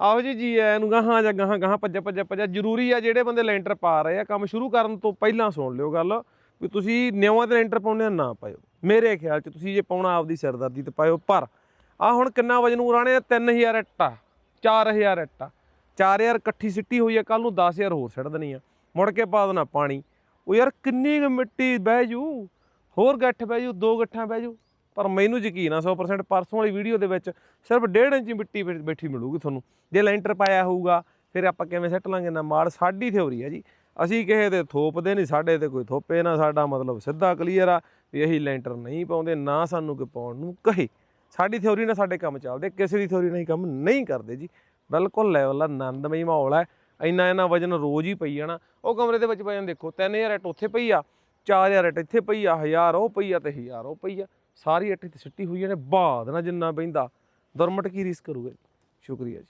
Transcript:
ਆਹੋ ਜੀ ਜੀ ਆਇਆਂ ਨੂੰ ਗਾਹਾਂ ਜਾਂ ਗਾਹਾਂ ਗਾਹਾਂ ਭੱਜਾ ਭੱਜਾ ਭੱਜਾ। ਜ਼ਰੂਰੀ ਆ ਜਿਹੜੇ ਬੰਦੇ ਲੈਂਟਰ ਪਾ ਰਹੇ ਆ, ਕੰਮ ਸ਼ੁਰੂ ਕਰਨ ਤੋਂ ਪਹਿਲਾਂ ਸੁਣ ਲਿਓ ਗੱਲ ਵੀ ਤੁਸੀਂ ਨਿਉਆਂ ਤੇ ਲੈਂਟਰ ਪਾਉਣੇ ਆ, ਨਾ ਪਾਇਓ। ਮੇਰੇ ਖਿਆਲ 'ਚ ਤੁਸੀਂ ਜੇ ਪਾਉਣਾ ਆਪਦੀ ਸਿਰਦਰਦੀ ਤੇ ਪਾਇਓ, ਪਰ ਆ ਹੁਣ ਕਿੰਨਾ ਵਜਨ ਉਰਾਣੇ 3000 ਇੱਟਾ 4000 ਇੱਟਾ 4000 ਇਕੱਠੀ ਸਿੱਟੀ ਹੋਈ ਆ ਕੱਲ ਨੂੰ 10000 ਹੋਰ ਸਿੱਟ ਦੇਣੀ ਆ। ਮੁੜ ਕੇ ਪਾ ਦੇਣਾ ਪਾਣੀ। ਉਹ ਯਾਰ ਕਿੰਨੀ ਕੁ ਮਿੱਟੀ ਬਹਿ ਜੂ? ਹੋਰ ਗੱਠ ਬਹਿ ਜੂ, ਦੋ ਗੱਠਾਂ ਬਹਿ ਜੂ। ਪਰ ਮੈਨੂੰ ਯਕੀਨ ਆ 100% ਪਰਸੋਂ ਵਾਲੀ ਵੀਡੀਓ ਦੇ ਵਿੱਚ ਸਿਰਫ 1.5 ਇੰਚ ਮਿੱਟੀ ਬੈਠੀ ਮਿਲੂਗੀ ਤੁਹਾਨੂੰ। ਜੇ ਲੈਂਟਰ ਪਾਇਆ ਹੋਊਗਾ, ਫਿਰ ਆਪਾਂ ਕਿਵੇਂ ਸੱਟ ਲਾਂਗੇ? ਨਾ ਮਾੜ, ਸਾਡੀ ਥਿਉਰੀ ਆ ਜੀ। ਅਸੀਂ ਕਿਸੇ ਦੇ ਥੋਪਦੇ ਨਹੀਂ, ਸਾਡੇ ਤੇ ਕੋਈ ਥੋਪੇ ਨਾ, ਸਾਡਾ ਮਤਲਬ ਸਿੱਧਾ ਕਲੀਅਰ ਆ ਵੀ ਇਹੀ ਲੈਂਟਰ ਨਹੀਂ ਪਾਉਂਦੇ, ਨਾ ਸਾਨੂੰ ਕੋਈ ਪਾਉਣ ਨੂੰ ਕਹੇ। ਸਾਡੀ ਥਿਉਰੀ ਨਾਲ ਸਾਡੇ ਕੰਮ ਚੱਲਦੇ, ਕਿਸੇ ਦੀ ਥਿਉਰੀ ਨਾਲ ਹੀ ਕੰਮ ਨਹੀਂ ਕਰਦੇ ਜੀ। ਬਿਲਕੁਲ ਲੈਵਲ ਆ, ਆਨੰਦਮਈ ਮਾਹੌਲ ਹੈ ਇੰਨਾ ਇੰਨਾ ਵਜਨ ਰੋਜ਼ ਹੀ ਪਈ ਜਾਣਾ। ਉਹ ਕਮਰੇ ਦੇ ਵਿੱਚ ਵਜਨ ਦੇਖੋ 3000 ਇੱਟ ਉੱਥੇ ਪਈ ਆ 4000 ਰੈਟ ਇੱਥੇ ਪਈ ਆ 1000 ਉਹ ਪਈ ਆ ਤੇ 1000 ਉਹ ਪਈ ਆ। ਸਾਰੀ ਇੱਟ ਤੇ ਸਿੱਟੀ ਹੋਈ ਨੇ ਬਾਦ ਨਾ ਜਿੰਨਾ ਬੈਂਦਾ ਦੁਰਮਟ ਕੀ ਰੀਸ ਕਰੂਗਾ ਸ਼ੁਕਰੀਆ ਜੀ।